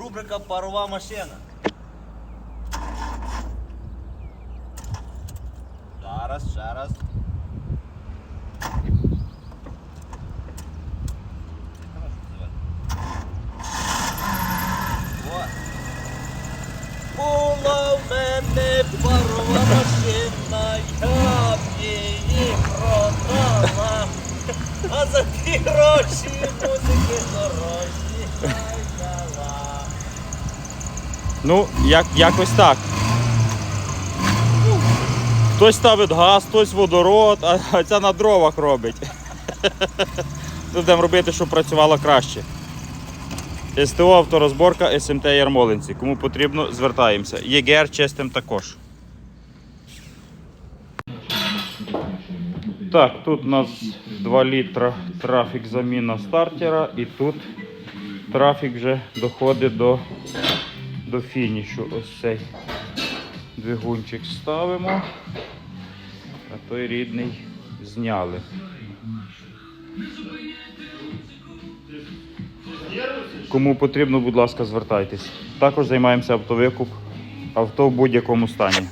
Рубрика парова машина. Зараз, ще раз. О. Була в мене парова машина, я б її продала, а за ті гроші музики дорожні взяла. Ну, як, якось так. Хтось ставить газ, хтось водород, а, ця на дровах робить. Будемо робити, щоб працювало краще. СТО авторозборка СМТ Ярмолинці. Кому потрібно, звертаємося. ЄГР чистим також. Так, тут у нас 2 літра трафік заміна стартера і тут трафік вже доходить до, до фінішу. Ось цей двигунчик ставимо, а той рідний зняли. Кому потрібно, будь ласка, звертайтесь. Також займаємося автовикуп авто в будь-якому стані.